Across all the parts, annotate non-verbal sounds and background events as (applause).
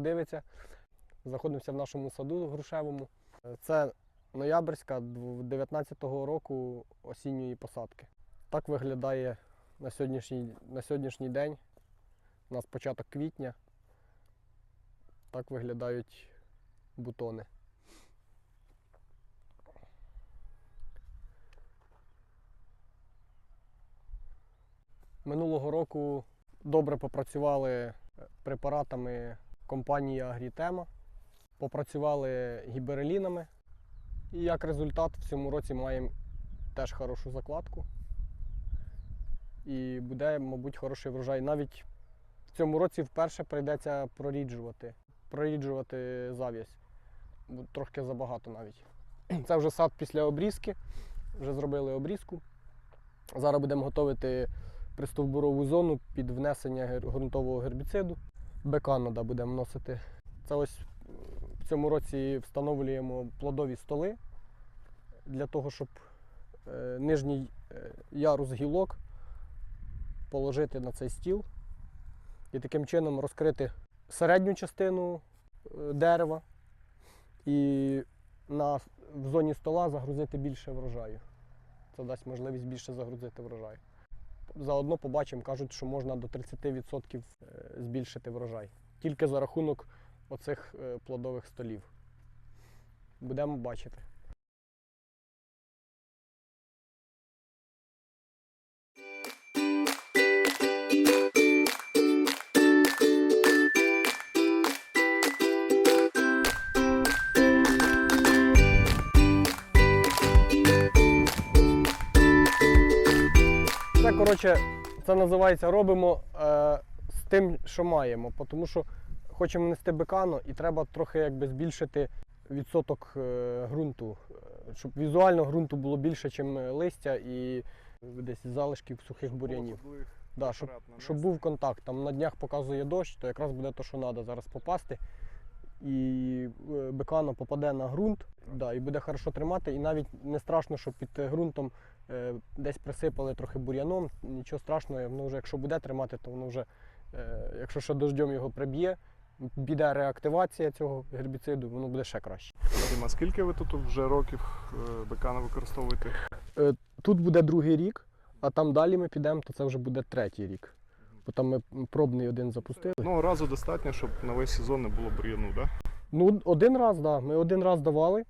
Добрий день всім, хто дивиться. Знаходимося в нашому саду грушевому. Це ноябрьська 19-го року осінньої посадки. Так виглядає на сьогоднішній, на сьогоднішній день. У нас початок квітня. Так виглядають бутони. Минулого року добре попрацювали препаратами компанії Агрітема, попрацювали гіберелінами. І як результат в цьому році маємо теж хорошу закладку. І буде, мабуть, хороший врожай. Навіть в цьому році вперше прийдеться проріджувати, проріджувати зав'язь. Бо Трошки забагато навіть. (clears throat) Це вже сад після обрізки. Вже зробили обрізку. Зараз будемо готувати пристовбурову зону під внесення ґрунтового гербіциду. Беканода будемо вносити. Це ось в цьому році встановлюємо плодові столи для того, щоб е, нижній е, ярус гілок положити на цей стіл і таким чином розкрити середню частину е, дерева і на, в зоні стола загрузити більше врожаю. Це дасть можливість більше загрузити врожаю. Заодно побачимо, кажуть, що можна до 30% е, збільшити врожай. Тільки за рахунок оцих е, плодових столів. Будемо бачити. Коротше, це називається робимо е, з тим, що маємо. Тому що хочемо нести бекану і треба трохи якби збільшити відсоток е, ґрунту, е, щоб візуально ґрунту було більше, ніж листя і десь залишків сухих бур'янів. Да, щоб, щоб був контакт. Там на днях показує дощ, то якраз буде те, що треба зараз попасти. І е, бекано попаде на ґрунт, да, і буде хорошо тримати. І навіть не страшно, що під е, ґрунтом е, десь присипали трохи бур'яном. Нічого страшного, воно вже якщо буде тримати, то воно вже, е, якщо ще дождем його приб'є, піде реактивація цього гербіциду, воно буде ще краще. Діма, скільки ви тут вже років е, бекана використовуєте? Тут буде другий рік, а там далі ми підемо, то це вже буде третій рік. Бо там ми пробний один запустили. Ну, разу достатньо, щоб на весь сезон не було бур'яну, да? Ну, один раз, так. Да. Ми один раз давали,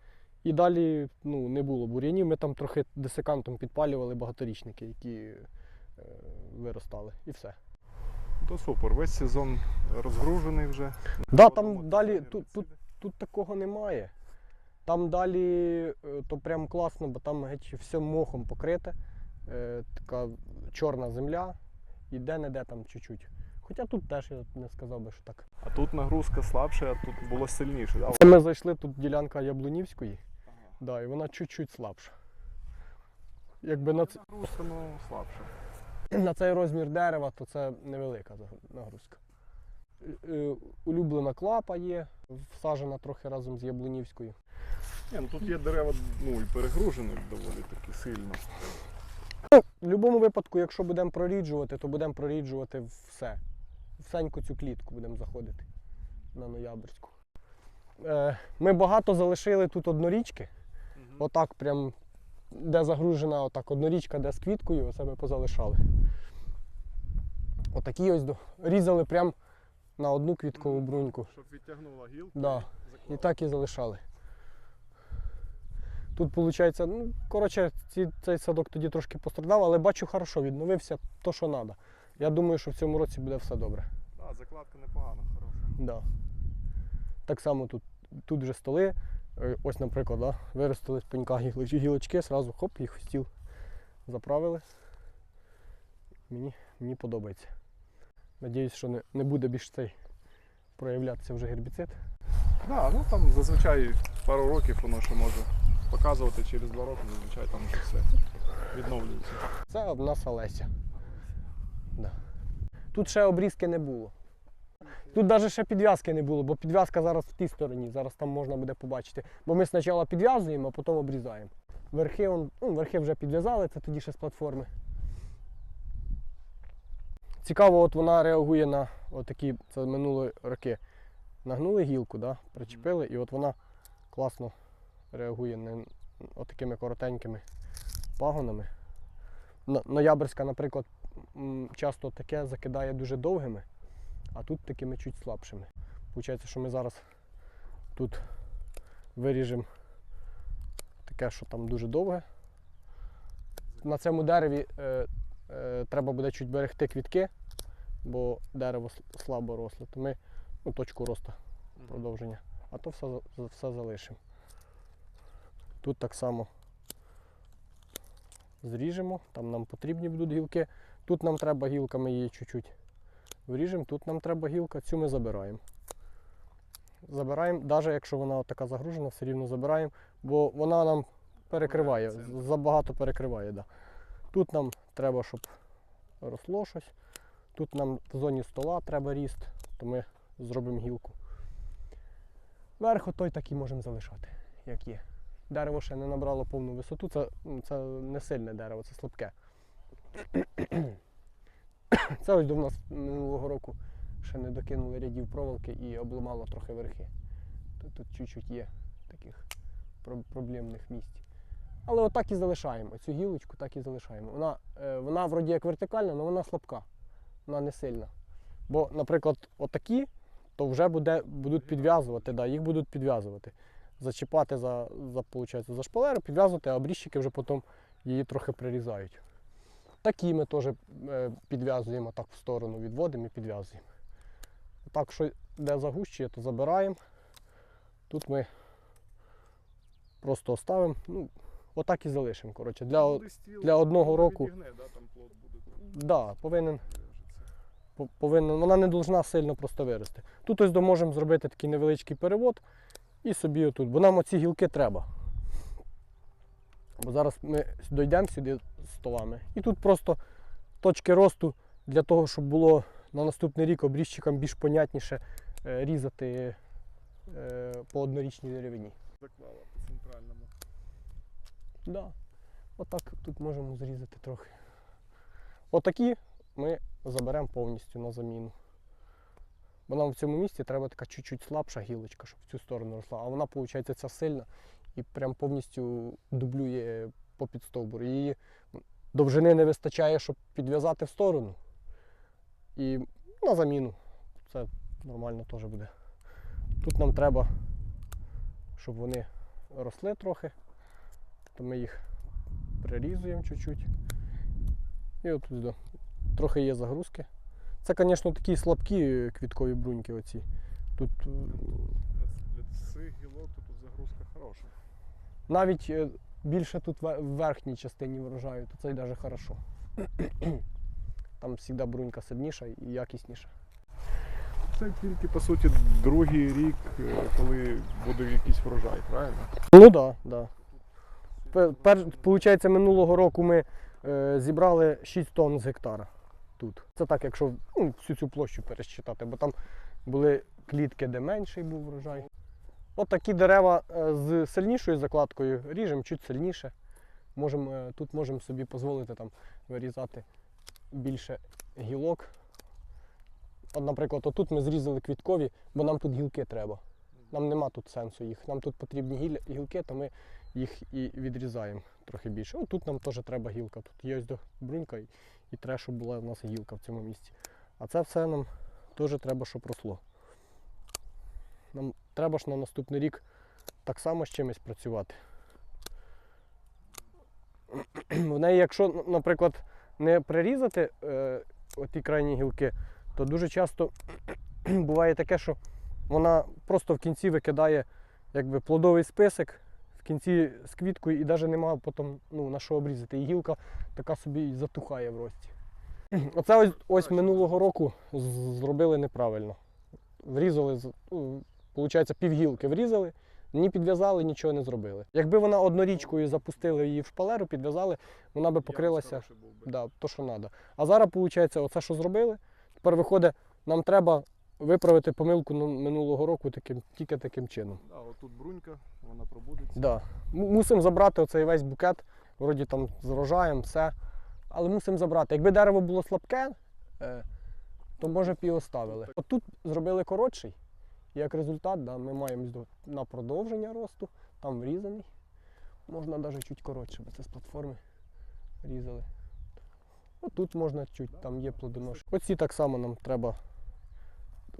і далі ну, не було бур'янів. Ми там трохи десикантом підпалювали багаторічники, які е, виростали, і все. То супер, весь сезон розгружений вже. Да, там далі тут, тут, тут такого немає. Там далі е, то прям класно, бо там геть все мохом покрите. Е, така чорна земля, і де-не-де там чуть-чуть. Хоча тут теж я не сказав би, що так. А тут нагрузка слабша, а тут було сильніше. Да? Це ми зайшли тут ділянка Яблунівської, да, і вона чуть-чуть слабша. Якби на, ц- Нагрузка, ну, слабша. на цей розмір дерева, то це невелика нагрузка. Е, е, Улюблена клапа є, всаджена трохи разом з Яблунівською. Ні, ну тут є дерева, ну і перегружені доволі таки сильно. В будь-якому випадку, якщо будемо проріджувати, то будемо проріджувати все. Всеньку цю клітку будемо заходити на ноябрьську. Е, Ми багато залишили тут однорічки. Отак прям, де загружена отак однорічка, де з квіткою, оце ми позалишали. Отакі ось до- різали прям на одну квіткову бруньку. Щоб відтягнула гілку. Да. і І так і залишали. Тут виходить, ну, коротше, ці, цей садок тоді трошки пострадав, але бачу, хорошо, відновився то, що треба. Я думаю, що в цьому році буде все добре. Да, закладка непогана, хороша. Да. Так само тут, тут вже столи. Е, Ось, наприклад, да, виростили з пенька гілочки, зразу хоп, їх стіл заправили. Мені, мені подобається. Надіюсь, що не, не буде більш цей проявлятися вже гербіцид. Да, ну там зазвичай пару років воно ще може показувати через два роки, зазвичай там вже все відновлюється. Це в нас Олеся. Да. Тут ще обрізки не було. Тут навіть ще підв'язки не було, бо підв'язка зараз в тій стороні, зараз там можна буде побачити. Бо ми спочатку підв'язуємо, а потім обрізаємо. Верхи, он, ну, верхи вже підв'язали, це тоді ще з платформи. Цікаво, от вона реагує на отакі, це минулі роки. Нагнули гілку, да, причепили, і от вона класно реагує на отакими коротенькими пагонами. На- Ноябрьська, наприклад, часто таке закидає дуже довгими, а тут такими чуть слабшими. Получається, що ми зараз тут виріжемо таке, що там дуже довге. На цьому дереві е, е, треба буде чуть берегти квітки, бо дерево слабо росле, то ми ну, точку росту продовження. А то все, все залишимо. Тут так само зріжемо, там нам потрібні будуть гілки. Тут нам треба гілка, ми її чуть-чуть вріжемо, тут нам треба гілка, цю ми забираємо. Забираємо, навіть якщо вона така загружена, все рівно забираємо, бо вона нам перекриває, забагато перекриває. Да. Тут нам треба, щоб росло щось. Тут нам в зоні стола треба ріст, то ми зробимо гілку. Верх той так і можемо залишати, як є. Дерево ще не набрало повну висоту, це, це не сильне дерево, це слабке. (coughs) Це ось до нас минулого року ще не докинули рядів проволоки і обламало трохи верхи. Тут чуть-чуть є таких проблемних місць. Але отак і залишаємо. Цю гілочку так і залишаємо. Вона, е, вона вроді як вертикальна, але вона слабка. Вона не сильна. Бо, наприклад, отакі, то вже буде, будуть підв'язувати, да, їх будуть підв'язувати. Зачіпати за, за, получається, за шпалеру, підв'язувати, а обріжчики вже потім її трохи прирізають. Такі ми теж е, підв'язуємо так в сторону, відводимо і підв'язуємо. Так, що де загущує, то забираємо. Тут ми просто оставимо. Ну, отак і залишимо. Коротше. Для, для одного року- Відігне, да, там плод буде да, повинен, повинен, вона не повинна сильно просто вирости. Тут ось можемо зробити такий невеличкий перевод і собі отут, бо нам оці гілки треба. Бо зараз ми дійдемо сюди з столами. І тут просто точки росту для того, щоб було на наступний рік обрізчикам більш понятніше е, різати е, по однорічній деревині. Заклала по центральному. Да. Отак тут можемо зрізати трохи. Отакі ми заберемо повністю на заміну. Бо нам в цьому місці треба така чуть-чуть слабша гілочка, щоб в цю сторону росла. А вона, виходить, ця сильна і прям повністю дублює по підстовбуру. Її довжини не вистачає, щоб підв'язати в сторону. І на заміну. Це нормально теж буде. Тут нам треба, щоб вони росли трохи то ми їх прирізуємо чуть-чуть. І от тут, да, трохи є загрузки. Це, звісно, такі слабкі квіткові бруньки оці. Тут е, Для, цих гілок тут загрузка хороша. навіть е, більше тут в верхній частині врожаю, то це й навіть хорошо. (clears throat) Там завжди брунька сильніша і якісніша. Це тільки по суті другий рік, е, коли буде якийсь врожай, правильно? Ну так, да, да. Пер, пер, получається, минулого року ми е, зібрали 6 тонн з гектара тут. Це так, якщо ну, всю цю площу пересчитати, бо там були клітки, де менший був врожай. От такі дерева е, з сильнішою закладкою ріжемо чуть сильніше. Можем, е, тут можемо собі дозволити там, вирізати більше гілок. От, наприклад, отут ми зрізали квіткові, бо нам тут гілки треба. Нам нема тут сенсу їх. Нам тут потрібні гілки, то ми їх і відрізаємо трохи більше. О, тут нам теж треба гілка. Тут є брунька і, треба, щоб була у нас гілка в цьому місці. А це все нам теж треба, щоб росло. Нам треба ж на наступний рік так само з чимось працювати. В неї, якщо, наприклад, не прирізати е, оті крайні гілки, то дуже часто (clears throat) буває таке, що вона просто в кінці викидає якби плодовий список в кінці з квіткою і навіть немає потім ну, на що обрізати. І гілка така собі і затухає в рості. (clears throat) Оце ось, ось минулого року зробили неправильно. Врізали, з- ну, виходить, півгілки врізали, ні підв'язали, нічого не зробили. Якби вона однорічкою запустили її в шпалеру, підв'язали, вона би покрилася. Да, то, що треба. А зараз, виходить, оце, що зробили, тепер виходить, нам треба виправити помилку ну, минулого року таким, тільки таким чином. Да, от тут брунька, вона пробудеться. Да. Мусимо забрати оцей весь букет, вроді там з врожаєм, все. Але мусимо забрати. Якби дерево було слабке, е, то може б і оставили. От тут зробили коротший, і як результат, да, ми маємо на продовження росту, там врізаний. Можна навіть чуть коротше, бо це з платформи різали. От тут можна чуть, там є плодоноші. Оці так само нам треба.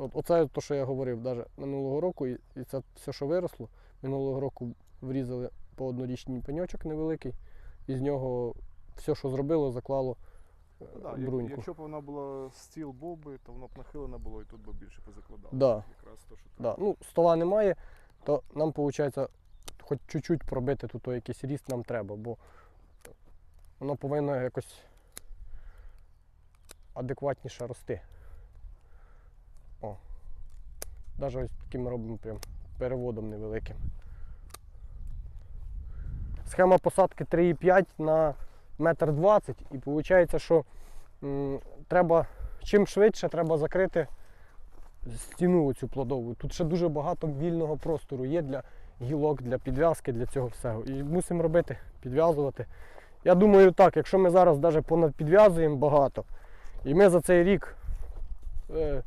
От, оце те, що я говорив, навіть минулого року, і, це все, що виросло. Минулого року врізали по однорічній пеньочок невеликий, і з нього все, що зробило, заклало е, Да, бруньку. якщо б вона була стіл був би, то воно б нахилене було і тут би більше позакладало. Да. Якраз то, що Да. Ну, стола немає, то нам виходить хоч чуть-чуть пробити тут якийсь ріст нам треба, бо воно повинно якось адекватніше рости. О. Навіть ось таким робимо прям переводом невеликим. Схема посадки 3,5 на метр 20 і виходить, що м, треба чим швидше треба закрити стіну цю плодову. Тут ще дуже багато вільного простору є для гілок, для підв'язки, для цього всього. І мусимо робити, підв'язувати. Я думаю, так, якщо ми зараз навіть понадпідв'язуємо багато, і ми за цей рік е,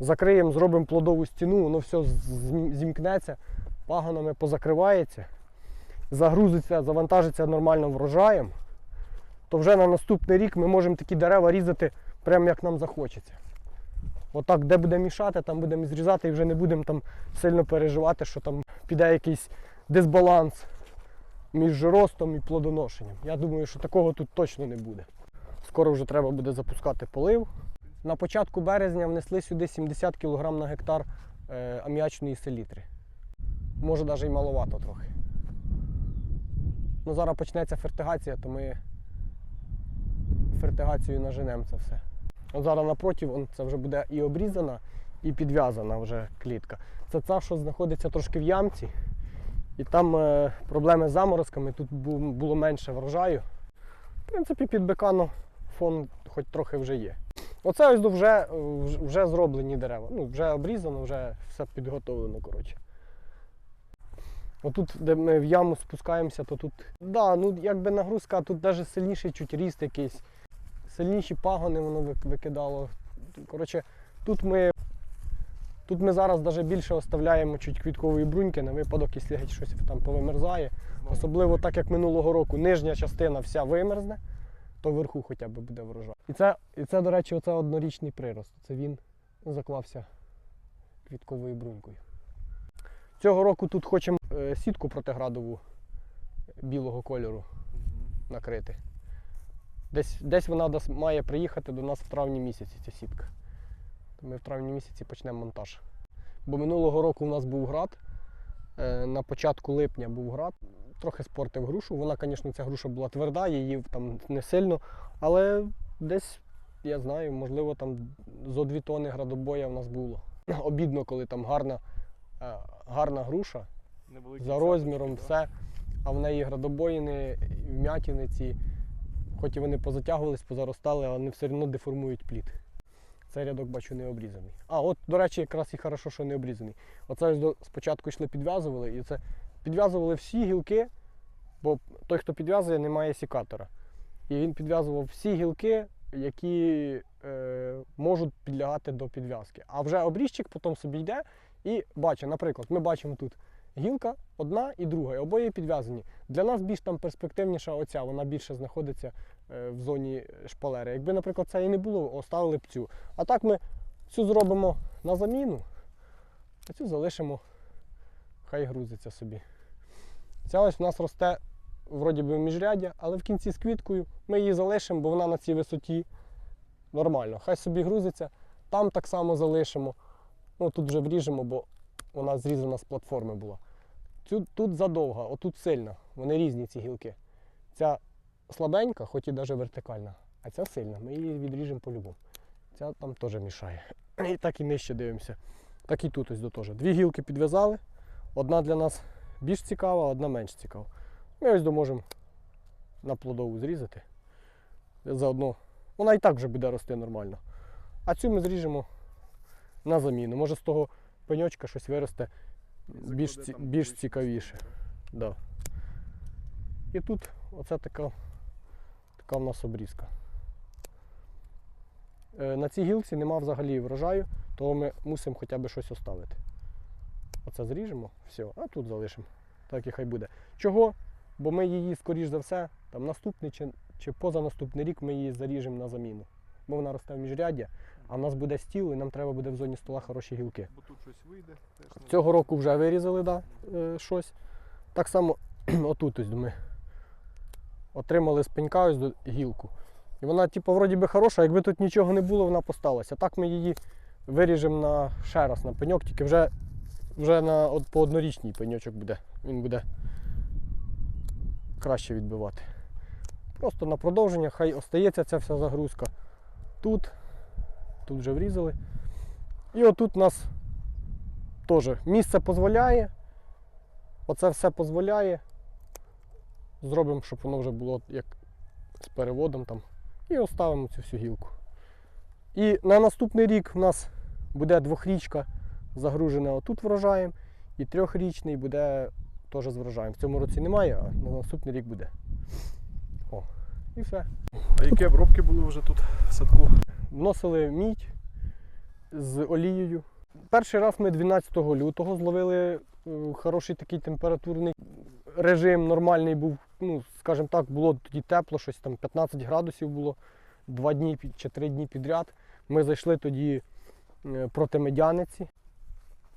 закриємо, зробимо плодову стіну, воно все зімкнеться, пагонами позакривається, загрузиться, завантажиться нормально врожаєм, то вже на наступний рік ми можемо такі дерева різати прямо як нам захочеться. Отак, де буде мішати, там будемо зрізати і вже не будемо там сильно переживати, що там піде якийсь дисбаланс між ростом і плодоношенням. Я думаю, що такого тут точно не буде. Скоро вже треба буде запускати полив. На початку березня внесли сюди 70 кг на гектар е, аміачної селітри. Може навіть і маловато трохи. Ну, зараз почнеться фертигація, то ми фертигацією наженемо це все. От зараз напротив це вже буде і обрізана, і підв'язана вже клітка. Це ця, що знаходиться трошки в ямці. І там е, проблеми з заморозками, тут було менше врожаю. В принципі, під бекану фон хоч трохи вже є. Оце ось вже, вже- вже зроблені дерева. Ну, вже обрізано, вже все підготовлено. коротше. Отут, де ми в яму спускаємося, то тут. Да, ну якби нагрузка, тут навіть сильніший чуть ріст якийсь сильніші пагони воно викидало. Коротше, тут ми, тут ми зараз навіть більше оставляємо чуть квіткової бруньки на випадок, якщо щось там повимерзає. Особливо так, як минулого року нижня частина вся вимерзне, то вверху хоча б буде врожай. І це, і це до речі, оце однорічний прирост. Це він заклався квітковою брунькою. Цього року тут хочемо е, сітку протиградову білого кольору накрити. Десь, десь вона має приїхати до нас в травні місяці, ця сітка. Ми в травні місяці почнемо монтаж. Бо минулого року у нас був град. е, На початку липня був град. Трохи спортив грушу. Вона, звісно, ця груша була тверда, її там не сильно. Але десь, я знаю, можливо, там зо 2 тони градобоя в нас було. (laughs) Обідно, коли там гарна, е, гарна груша, за розміром все. А в неї градобоїни, вмятини ці, хоч і вони позатягувались, позаростали, але вони все одно деформують плід. Цей рядок бачу не обрізаний. А, от, до речі, якраз і хорошо, що не обрізаний. Оце до, спочатку йшли підв'язували, і це підв'язували всі гілки, бо той, хто підв'язує, не має сікатора. І він підв'язував всі гілки, які е, можуть підлягати до підв'язки. А вже обрізчик потім собі йде і бачить, наприклад, ми бачимо тут гілка одна і друга, і обоє підв'язані. Для нас більш там перспективніша оця, вона більше знаходиться е, в зоні шпалери. Якби, наприклад, це і не було, оставили б цю. А так ми цю зробимо на заміну, а цю залишимо, хай грузиться собі. Ця ось в нас росте вроді би в міжряддя, але в кінці з квіткою ми її залишимо, бо вона на цій висоті нормально. Хай собі грузиться, там так само залишимо. Ну, тут вже вріжемо, бо вона зрізана з платформи була. Цю, тут задовга, отут сильна. Вони різні ці гілки. Ця слабенька, хоч і навіть вертикальна, а ця сильна. Ми її відріжемо по-любому. Ця там теж мішає. І так і нижче дивимося. Так і тут ось до теж. Дві гілки підв'язали. Одна для нас більш цікава, одна менш цікава. Ми ось доможемо на плодову зрізати. Заодно вона і так вже буде рости нормально. А цю ми зріжемо на заміну. Може з того пеньочка щось виросте більш, ці- більш цікавіше. Да. І тут оце така, така в нас обрізка. Е, На цій гілці нема взагалі врожаю, то ми мусимо хоча б щось оставити. Оце зріжемо, все, а тут залишимо. Так і хай буде. Чого? Бо ми її, скоріш за все, там наступний чи, чи позанаступний рік ми її заріжемо на заміну. Бо вона росте в міжряддя, а в нас буде стіл, і нам треба буде в зоні стола хороші гілки. Бо тут щось вийде. Теж Цього року вже вирізали да, е, щось. Так само (clears throat) отут ось ми отримали з пенька ось до- гілку. І вона, типу, вроді би хороша, якби тут нічого не було, вона посталася. Так ми її виріжемо на ще раз на пеньок, тільки вже, вже на, от, по однорічній пеньочок буде. Він буде краще відбивати. Просто на продовження, хай остається ця вся загрузка. Тут, тут вже врізали. І отут у нас теж місце дозволяє. Оце все дозволяє. Зробимо, щоб воно вже було як з переводом там. І оставимо цю всю гілку. І на наступний рік в нас буде двохрічка загружена отут врожаєм, і трьохрічний буде теж з врожаєм. В цьому році немає, а на наступний рік буде. О, і все. А які обробки були вже тут в садку? Вносили мідь з олією. Перший раз ми 12 лютого зловили е, хороший такий температурний режим, нормальний був. Ну, скажімо так, було тоді тепло, щось там 15 градусів було два дні чи три дні підряд. Ми зайшли тоді е, проти медяниці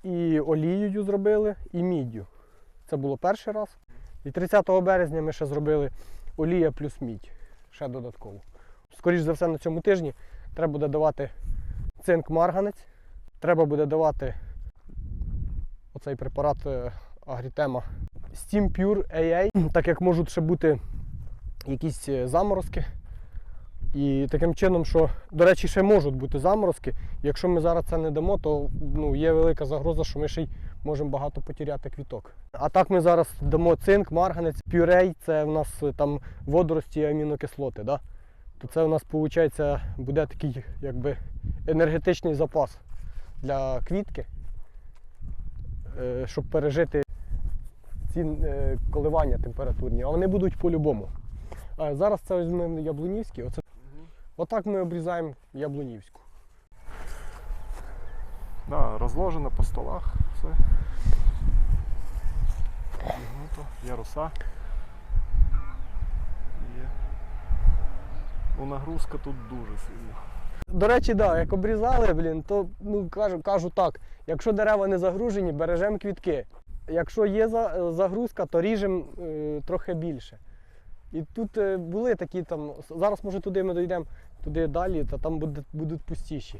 і олією зробили, і міддю. Це було перший раз. І 30 березня ми ще зробили олія плюс мідь. Ще додатково. Скоріше за все, на цьому тижні треба буде давати цинк марганець, треба буде давати оцей препарат е, Агрітема Steam Pure AA, так як можуть ще бути якісь е, заморозки. І таким чином, що, до речі, ще можуть бути заморозки. Якщо ми зараз це не дамо, то ну, є велика загроза, що ми ще й можемо багато потеряти квіток. А так ми зараз дамо цинк, марганець, пюрей, це в нас е, там водорості і амінокислоти. Да? то це у нас виходить буде такий якби енергетичний запас для квітки, е, щоб пережити ці е, коливання температурні. А вони будуть по-любому. Зараз це візьмемо яблунівський. Оце, отак ми обрізаємо яблунівську. Да, розложено по столах все. Є. Є. Ну, нагрузка тут дуже сильна. До речі, да, як обрізали, блін, то ну, кажу, кажу так, якщо дерева не загружені, бережемо квітки. Якщо є загрузка, то ріжемо е, трохи більше. І тут е, були такі там, зараз може туди ми дійдемо, туди далі, то там буде, будуть пустіші.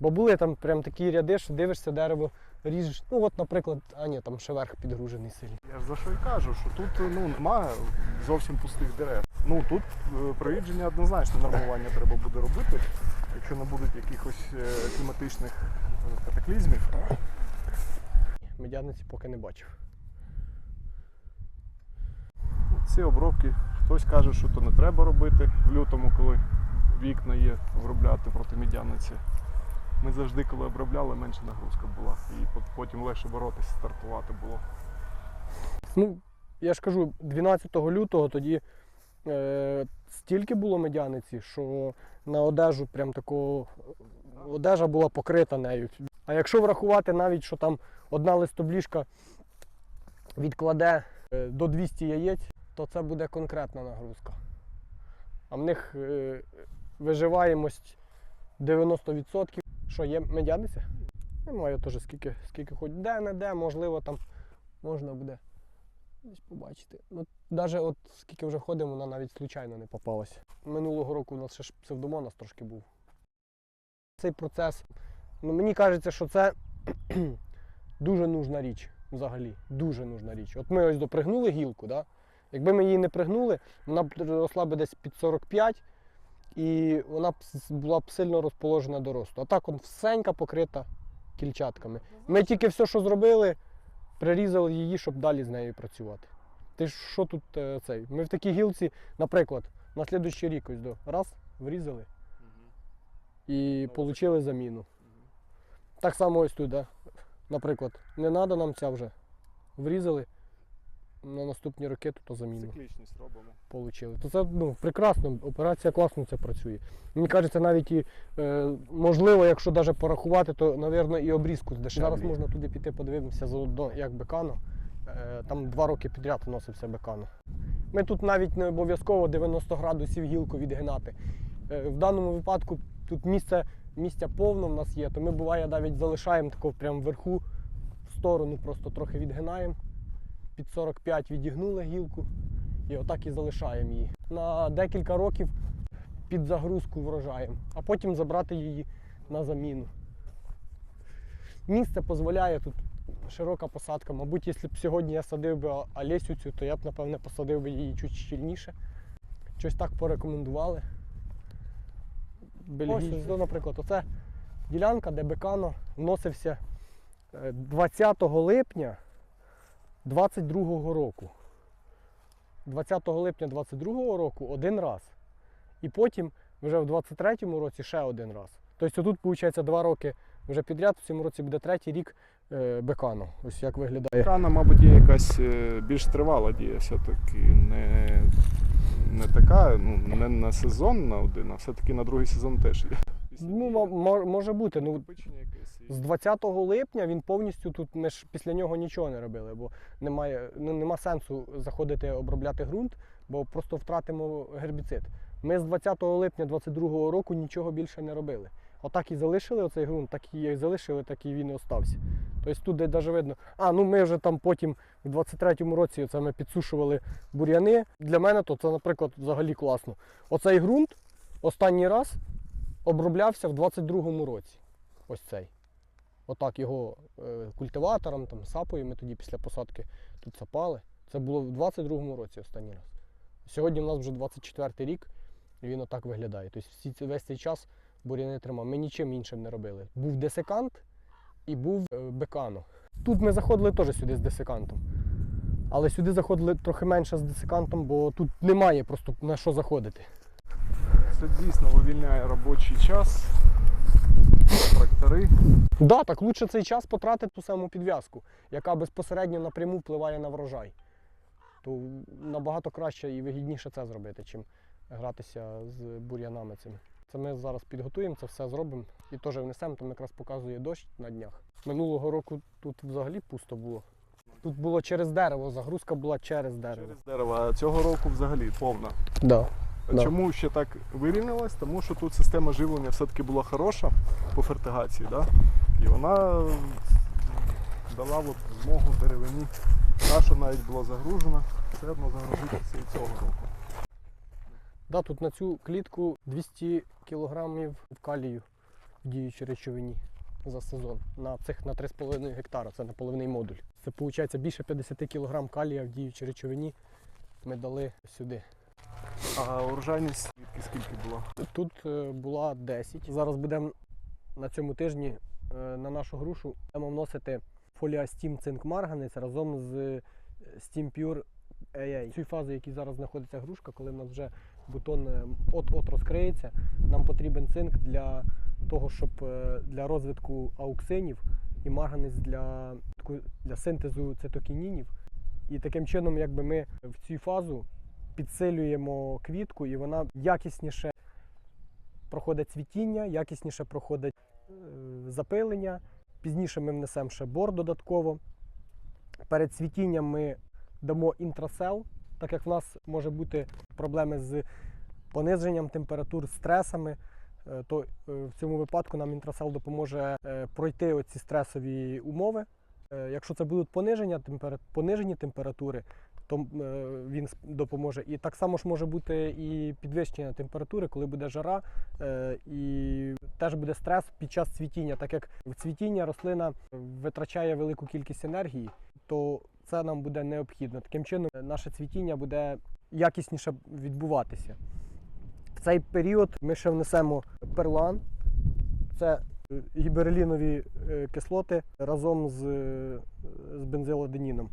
Бо були там прям такі ряди, що дивишся дерево, ріжеш. Ну от, наприклад, а ні, там ще верх підгружений сильно. Я ж за що й кажу, що тут ну, немає зовсім пустих дерев. Ну тут е, проїдження однозначно нормування треба буде робити, якщо не будуть якихось е, кліматичних катаклізмів. Медяниці поки не бачив. Ці обробки хтось каже, що то не треба робити в лютому, коли вікна є, обробляти проти мідяниці. Ми завжди, коли обробляли, менша нагрузка була. І потім легше боротися, стартувати було. Ну, я ж кажу, 12 лютого тоді е, стільки було медяниці, що на одежу прям такого одежа була покрита нею. А якщо врахувати навіть, що там одна листобліжка відкладе е, до 200 яєць, то це буде конкретна нагрузка. А в них е, виживаємость 90%. Що є медяниця? Немає теж скільки, скільки хоч де-не-де, можливо, там можна буде десь побачити. Ну, навіть от скільки вже ходимо, вона навіть случайно не попалася. Минулого року у нас ще ж псевдомонас трошки був. Цей процес, ну мені кажеться, що це (clears throat) дуже нужна річ взагалі. Дуже нужна річ. От ми ось допригнули гілку, да? Якби ми її не пригнули, вона б росла б десь під 45 і вона б була б сильно розположена до росту. А так от всенька покрита кільчатками. Ми тільки все, що зробили, прирізали її, щоб далі з нею працювати. Ти що тут е, цей? Ми в такій гілці, наприклад, на слідуючий рік ось до раз врізали і отримали заміну. Так само ось тут, да? наприклад, не треба нам ця вже. Врізали на наступні роки то заміну Циклічність робимо. отримали. То це ну, прекрасно, операція класно це працює. Мені кажеться, навіть і е, можливо, якщо навіть порахувати, то, мабуть, і обрізку здешевлює. Зараз можна туди піти, подивимося заодно, як бекано. Е, там два роки підряд вносився бекано. Ми тут навіть не обов'язково 90 градусів гілку відгинати. Е, в даному випадку тут місце, місця повно в нас є, то ми буває навіть залишаємо тако прямо вверху в сторону, просто трохи відгинаємо. Під 45 відігнули гілку і отак і залишаємо її. На декілька років під загрузку врожаєм, а потім забрати її на заміну. Місце дозволяє тут широка посадка. Мабуть, якщо б сьогодні я садив би Олесю цю, то я б, напевне, посадив би її чуть щільніше. Щось так порекомендували. Бельгійці. Ось, наприклад, оце ділянка, де бекано вносився е, 20 липня 22 року. 20 липня 22 року один раз. І потім вже в 23-му році ще один раз. Тобто тут, виходить, два роки вже підряд, в цьому році буде третій рік е, бекану. Ось як виглядає. Рана, мабуть, є якась е, більш тривала дія, все-таки не, не така, ну, не на сезон на один, а все-таки на другий сезон теж є. Ну, мо- мо- може бути. Ну, з 20 липня він повністю тут ми ж після нього нічого не робили, бо немає, ну, нема сенсу заходити обробляти ґрунт, бо просто втратимо гербіцид. Ми з 20 липня 22 року нічого більше не робили. Отак і залишили оцей ґрунт, так і залишили, так і він і остався. Тобто тут навіть видно, а ну ми вже там потім в 23-му році це ми підсушували бур'яни. Для мене то це, наприклад, взагалі класно. Оцей ґрунт останній раз оброблявся в 22-му році. Ось цей. Отак його е, культиватором, там, сапою ми тоді після посадки тут сапали. Це було в 22-му році останній раз. Сьогодні в нас вже 24-й рік, і він отак виглядає. Тобто весь цей час бур'яни тримав. Ми нічим іншим не робили. Був десикант і був е, бекано. Тут ми заходили теж сюди з десикантом. Але сюди заходили трохи менше з десикантом, бо тут немає просто на що заходити. Це дійсно вивільняє робочий час, трактори. Да, так лучше цей час потратити ту саму підв'язку, яка безпосередньо напряму впливає на врожай. То набагато краще і вигідніше це зробити, чим гратися з бур'янами цими. Це ми зараз підготуємо, це все зробимо і теж внесемо, там якраз показує дощ на днях. Минулого року тут взагалі пусто було. Тут було через дерево, загрузка була через дерево. Через дерево. А цього року взагалі повна. Да. Да. Чому ще так вирівнялось? Тому що тут система живлення все-таки була хороша по фертигації, да? і вона дала от змогу деревині. Та, що навіть була загружена, все одно загрузитися і цього року. Да, тут на цю клітку 200 кілограмів калію в діючій речовині за сезон на цих на 3,5 гектара. Це на поливний модуль. Це виходить більше 50 кілограм калія в діючій речовині. Ми дали сюди. А урожайність звідки скільки була? Тут е, була 10. Зараз будемо на цьому тижні е, на нашу грушу будемо вносити фоліастім цинк марганець разом з е, Steam Pure AA. Цю фазу, в якій зараз знаходиться грушка, коли в нас вже бутон от-от розкриється, нам потрібен цинк для того, щоб для розвитку ауксинів і марганець для, для синтезу цитокінінів. І таким чином, якби ми в цю фазу підсилюємо квітку, і вона якісніше проходить цвітіння, якісніше проходить е, запилення. Пізніше ми внесемо ще бор додатково. Перед цвітінням ми дамо інтрасел, так як в нас може бути проблеми з пониженням температур, стресами, е, то е, в цьому випадку нам інтрасел допоможе пройти оці стресові умови. Якщо це будуть пониження, понижені температури, то е, він допоможе. І так само ж може бути і підвищення температури, коли буде жара, е, і теж буде стрес під час цвітіння. Так як в цвітіння рослина витрачає велику кількість енергії, то це нам буде необхідно. Таким чином, е, наше цвітіння буде якісніше відбуватися. В цей період ми ще внесемо перлан. Це гіберелінові е, кислоти разом з, з бензилоденіном.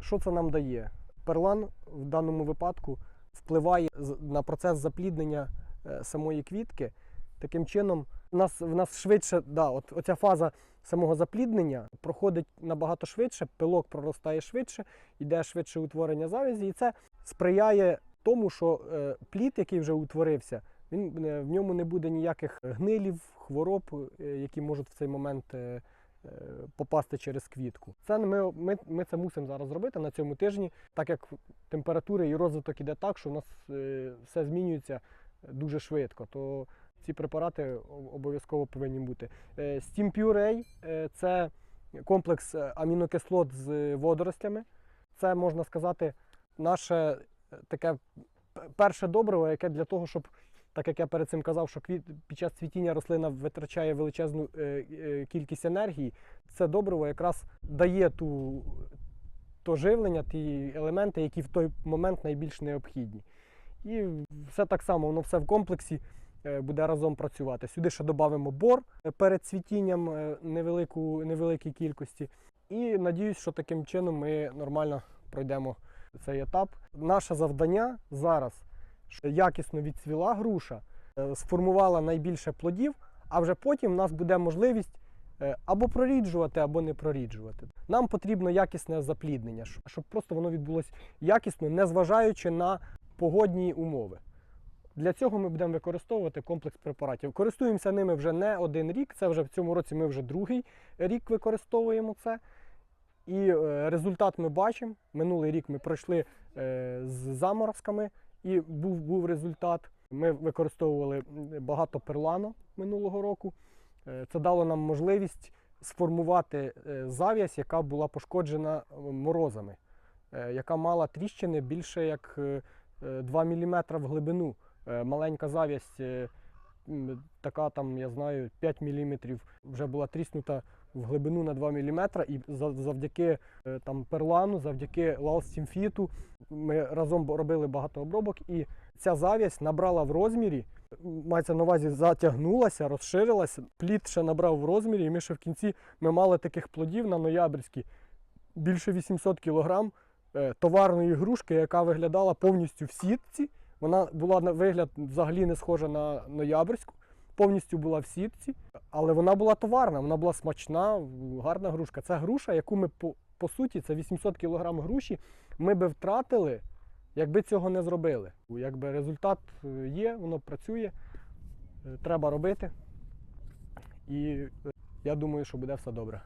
Що це нам дає? Перлан в даному випадку впливає на процес запліднення е, самої квітки Таким чином, в нас, в нас швидше, да, от, оця фаза самого запліднення проходить набагато швидше, пилок проростає швидше, йде швидше утворення завязі, і це сприяє тому, що е, плід, який вже утворився, він, е, в ньому не буде ніяких гнилів, хвороб, е, які можуть в цей момент е, попасти через квітку. Це ми, ми, ми це мусимо зараз зробити на цьому тижні, так як температура і розвиток іде так, що у нас е, все змінюється дуже швидко. То ці препарати обов'язково повинні бути. Е, Puree е, це комплекс е, амінокислот з водоростями. Це можна сказати наше е, таке перше добриво, яке для того, щоб, так як я перед цим казав, що квіт, під час цвітіння рослина витрачає величезну е, е, кількість енергії, це добриво якраз дає ту, то живлення, ті елементи, які в той момент найбільш необхідні. І все так само, воно все в комплексі е, буде разом працювати. Сюди ще додамо бор перед цвітінням невелику, невеликій кількості. І надіюсь, що таким чином ми нормально пройдемо цей етап. Наше завдання зараз якісно відцвіла груша, е, сформувала найбільше плодів, а вже потім в нас буде можливість е, або проріджувати, або не проріджувати. Нам потрібно якісне запліднення, щоб- просто воно відбулося якісно, незважаючи на погодні умови. Для цього ми будемо використовувати комплекс препаратів. Користуємося ними вже не один рік. Це вже в цьому році ми вже другий рік використовуємо це. І е, результат ми бачимо. Минулий рік ми пройшли з заморозками, і був, був результат. Ми використовували багато перлану минулого року. Е, Це дало нам можливість сформувати е, зав'язь, яка була пошкоджена морозами, е, яка мала тріщини більше як е, е, 2 мм в глибину. Маленька зав'язь, така там, я знаю, 5 мм вже була тріснута в глибину на 2 мм, і завдяки е, там, перлану, завдяки лалстімфіту ми разом робили багато обробок, і ця зав'язь набрала в розмірі, мається на увазі, затягнулася, розширилася, плід ще набрав в розмірі, і ми ще в кінці ми мали таких плодів на ноябрьській більше 800 кг е, товарної грушки, яка виглядала повністю в сітці. Вона була на вигляд взагалі не схожа на ноябрьську, повністю була в сітці, але вона була товарна, вона була смачна, гарна грушка. Це груша, яку ми по, по суті, це 800 кг груші, ми би втратили, якби цього не зробили. Якби результат е, є, воно працює, е, треба робити. І е, я думаю, що буде все добре.